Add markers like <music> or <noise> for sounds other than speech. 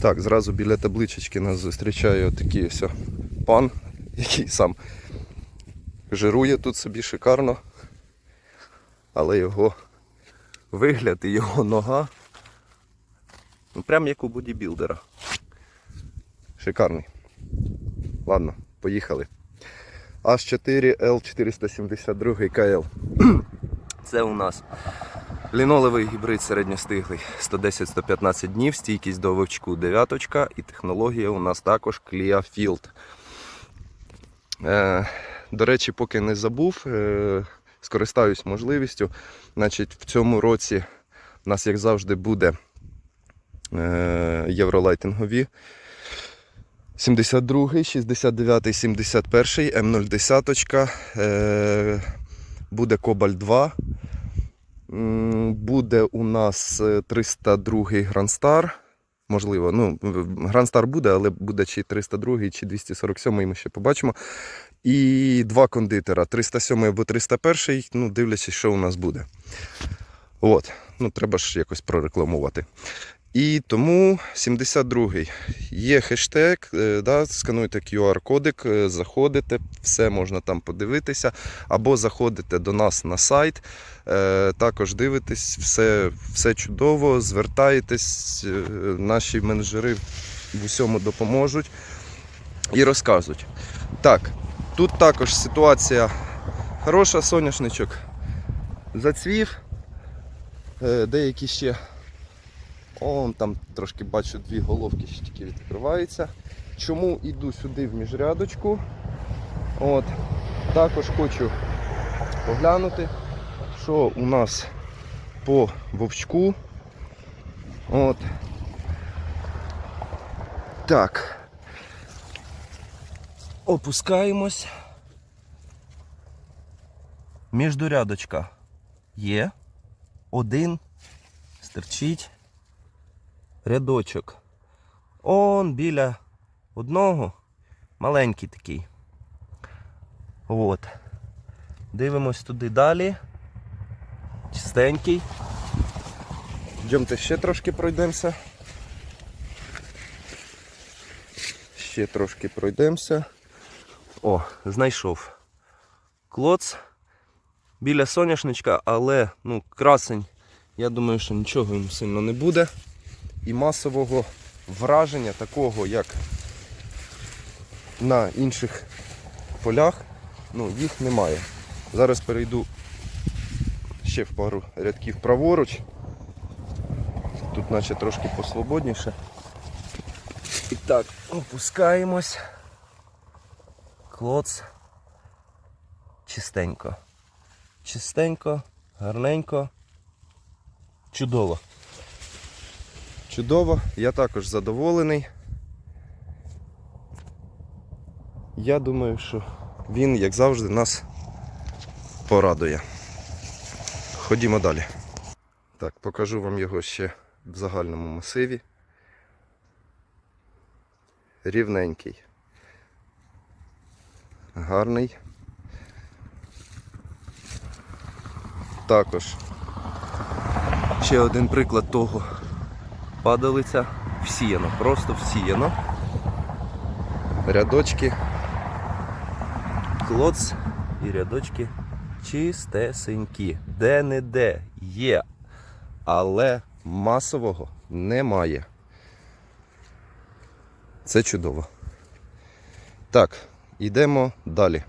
Так, зразу біля табличечки нас зустрічає отакий ось пан, який сам жирує тут собі шикарно. Але його вигляд і його нога. Ну, прям як у бодібілдера. Шикарний. Ладно, поїхали. H4L472 КЛ. <clears throat> Це у нас лінолевий гібрид середньостиглий 110-115 днів, стійкість до вовчку дев'яточка і технологія у нас також Clearfield. Е, до речі, поки не забув, е, скористаюсь можливістю. Значить, в цьому році у нас, як завжди, буде е, євролайтингові. 72, 69, 71, М010, е, буде Кобальт 2. Буде у нас 302-й Грандстар. Можливо, ну, Грандстар буде, але буде чи 302, чи 247, ми ще побачимо. І два кондитера 307 або 301, ну, дивлячись, що у нас буде. От. Ну, треба ж якось прорекламувати. І тому 72-й. Є хештег, е, да, скануйте QR-кодик, е, заходите, все можна там подивитися, або заходите до нас на сайт, е, також дивитесь, все, все чудово, звертаєтесь, е, наші менеджери в усьому допоможуть і розкажуть. Так, тут також ситуація хороша, соняшничок зацвів, деякі ще Он там трошки бачу дві головки ще тільки відкриваються. Чому йду сюди в міжрядочку? От. Також хочу поглянути, що у нас по вовчку. От. Так. Опускаємось. Міждурядочка є. Один. Стерчить рядочок. Он біля одного маленький такий. От. Дивимось туди далі. Чистенький. Йдемте ще трошки пройдемося. Ще трошки пройдемося. О, знайшов. Клоц біля соняшничка, але ну, красень, я думаю, що нічого йому сильно не буде і масового враження, такого, як на інших полях, ну, їх немає. Зараз перейду ще в пару рядків праворуч. Тут наче трошки посвободніше. І так, опускаємось. Клоц. Чистенько. Чистенько, гарненько, чудово. Чудово, я також задоволений. Я думаю, що він, як завжди, нас порадує. Ходімо далі. Так, покажу вам його ще в загальному масиві. Рівненький. Гарний. Також ще один приклад того, падалиця всіяно, просто всіяно. Рядочки, клоц і рядочки чистесенькі. Де-не-де є, але масового немає. Це чудово. Так, йдемо далі.